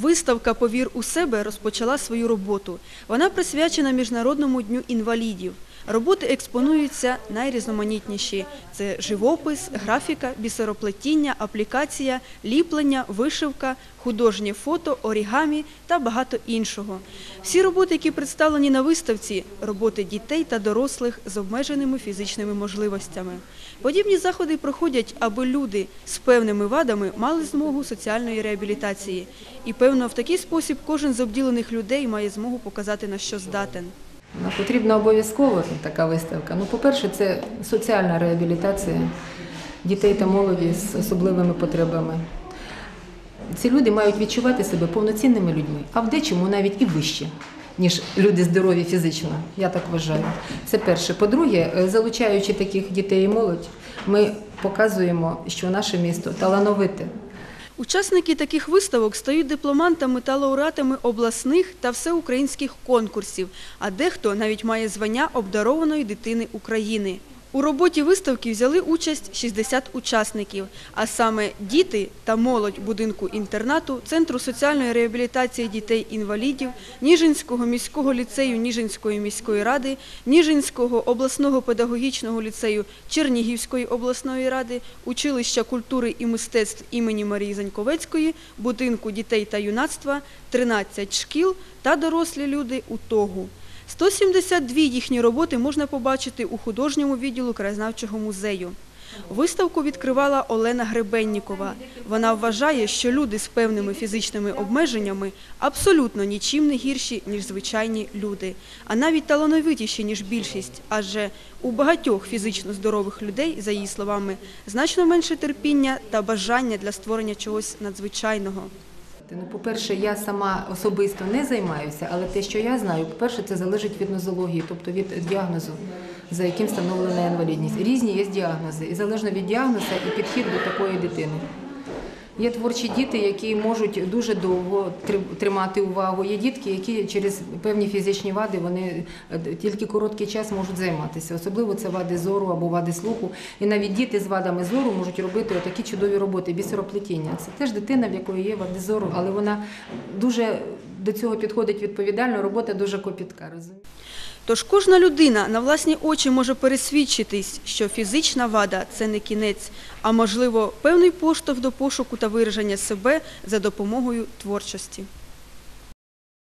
Виставка Повір у себе розпочала свою роботу. Вона присвячена Міжнародному дню інвалідів. Роботи експонуються найрізноманітніші: це живопис, графіка, бісероплетіння, аплікація, ліплення, вишивка, художнє фото, орігамі та багато іншого. Всі роботи, які представлені на виставці, роботи дітей та дорослих з обмеженими фізичними можливостями. Подібні заходи проходять, аби люди з певними вадами мали змогу соціальної реабілітації. І певно, в такий спосіб кожен з обділених людей має змогу показати на що здатен. Вона потрібна обов'язково така виставка. Ну, по-перше, це соціальна реабілітація дітей та молоді з особливими потребами. Ці люди мають відчувати себе повноцінними людьми, а в дечому навіть і вище, ніж люди здорові фізично. Я так вважаю. Це перше. По-друге, е, залучаючи таких дітей і молодь, ми показуємо, що наше місто талановите. Учасники таких виставок стають дипломантами та лауреатами обласних та всеукраїнських конкурсів, а дехто навіть має звання обдарованої дитини України. У роботі виставки взяли участь 60 учасників, а саме діти та молодь будинку інтернату, Центру соціальної реабілітації дітей-інвалідів, Ніжинського міського ліцею Ніжинської міської ради, Ніжинського обласного педагогічного ліцею Чернігівської обласної ради, училища культури і мистецтв імені Марії Заньковецької, будинку дітей та юнацтва, 13 шкіл та дорослі люди у Тогу. 172 їхні роботи можна побачити у художньому відділу краєзнавчого музею. Виставку відкривала Олена Гребеннікова. Вона вважає, що люди з певними фізичними обмеженнями абсолютно нічим не гірші, ніж звичайні люди, а навіть талановитіші, ніж більшість, адже у багатьох фізично здорових людей, за її словами, значно менше терпіння та бажання для створення чогось надзвичайного. Ну, по-перше, я сама особисто не займаюся, але те, що я знаю, по-перше, це залежить від нозології, тобто від діагнозу, за яким встановлена інвалідність. Різні є діагнози, і залежно від діагнозу і підхід до такої дитини. Є творчі діти, які можуть дуже довго тримати увагу. Є дітки, які через певні фізичні вади вони е, тільки короткий час можуть займатися. Особливо це вади зору або вади слуху. І навіть діти з вадами зору можуть робити такі чудові роботи, бісероплетіння. Це теж дитина, в якої є вади зору, але вона дуже до цього підходить відповідально. Робота дуже копітка. розумієте? Тож кожна людина на власні очі може пересвідчитись, що фізична вада – це не кінець, а можливо певний поштовх до пошуку та вираження себе за допомогою творчості.